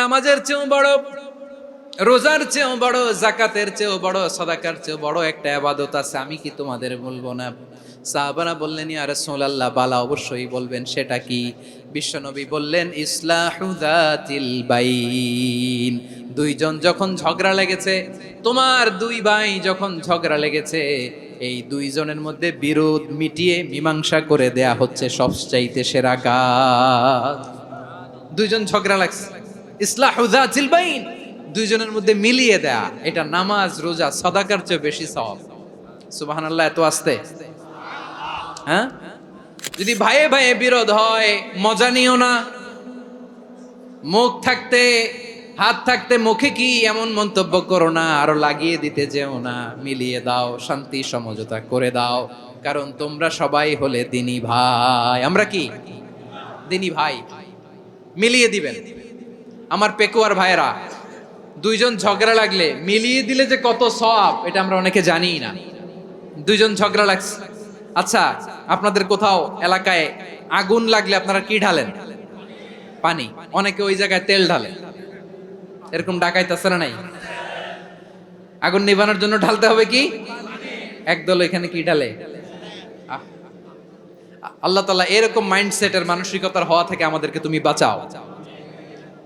নামাজের চেয়েও বড়, রোজার চেয়েও বড়, জাকাতের চেয়েও বড়, সদাকার চেয়েও বড় একটা আবাদত আছে, আমি কি তোমাদের বলব না? সাহাবারা বললেন, ইয়া রাসূলুল্লাহ বালা অবশ্যই বলবেন, সেটা কি? বিশ্বনবী বললেন ইসলাহুদাতিল বাইন দুইজন যখন ঝগড়া লেগেছে, তোমার দুই ভাই যখন ঝগড়া লেগেছে, এই দুইজনের মধ্যে বিরোধ মিটিয়ে মীমাংসা করে দেয়া হচ্ছে সবচাইতে সেরা কাজ। দুইজন ঝগড়া লাগছে। ইসলাহুদাতিল বাইন দুইজনের মধ্যে মিলিয়ে দেয়া, এটা নামাজ, রোজা, সদাকার চেয়ে বেশি সওয়াব। সুবহানাল্লাহ, এত আসতে। হ্যাঁ? যদি ভাইয়ে ভাইয়ে বিরোধ হয়, মজা নিও না। মুখ থাকতে, হাত থাকতে, মুখে কি এমন মন্তব্য করো না, আরও লাগিয়ে দিতে যেও না, মিলিয়ে দাও, শান্তি, সমঝোতা করে দাও। কারণ তোমরা সবাই হলে দিনী ভাই। আমরা কি? দিনী ভাই। মিলিয়ে দিবেন। আমার পেকুয়ার ভাইয়েরা, দুইজন ঝগড়া লাগলে মিলিয়ে দিলে যে কত সব এটা আমরা অনেকে জানি না। দুইজন ঝগড়া লাগছে। আচ্ছা আপনাদের কোথাও এলাকায় আগুন লাগলে আপনারা কি ঢালেন? পানি। অনেকে ওই জায়গায় তেল ঢালে। এরকম ডাকাইতেছে না নাই? আগুন নিবানোর জন্য ঢালতে হবে কি? একদল এখানে কি ঢালে। আল্লাহ তালা এরকম মাইন্ডসেটের মানসিকতার হওয়া থেকে আমাদেরকে তুমি বাঁচাও।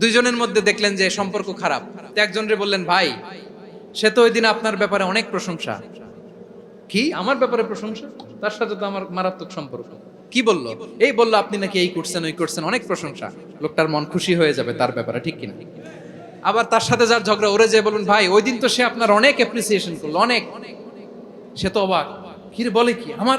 দুইজনের মধ্যে দেখলেন যে সম্পর্ক খারাপ। একজনরে বললেন, ভাই, সে তো ওই দিন আপনার ব্যাপারে অনেক প্রশংসা। কি? আমার ব্যাপারে প্রশংসা? তার সাথে তো আমার মারাত্মক সম্পর্ক। কি বলল? এই বলল, আপনি নাকি এই করছেন, ওই করছেন, অনেক প্রশংসা। লোকটার মন খুশি হয়ে যাবে তার ব্যাপারে, ঠিক কিনা? আবার তার সাথে যার ঝগড়া, ওরে যে বলুন, ভাই ওই দিন তো সে আপনার অনেক অ্যাপ্রিসিয়েশন করল, অনেক। সে তো অবাক। কি বলে কি? আমার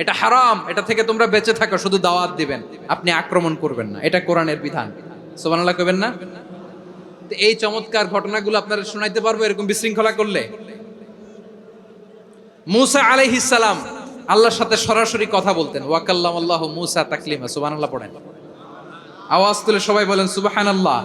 এটা হারাম, এটা থেকে তোমরা বেঁচে থাকো, শুধু দাওয়াত দিবেন। আপনি আক্রমণ করবেন না, এটা কোরআনের বিধান। সুবহানাল্লাহ কবেন না? এই চমৎকার ঘটনাগুলো আপনারা শোনাইতে পারব, এরকম বিশৃঙ্খলা করলে। মুসা আলাইহিস সালাম আল্লাহর সাথে সরাসরি কথা বলতেন। ওয়াকাল্লাম আল্লাহ মুসা তাকলিমা, সুবহানাল্লাহ পড়েন। আওয়াজ তুলে সবাই বলেন, সুবহানাল্লাহ।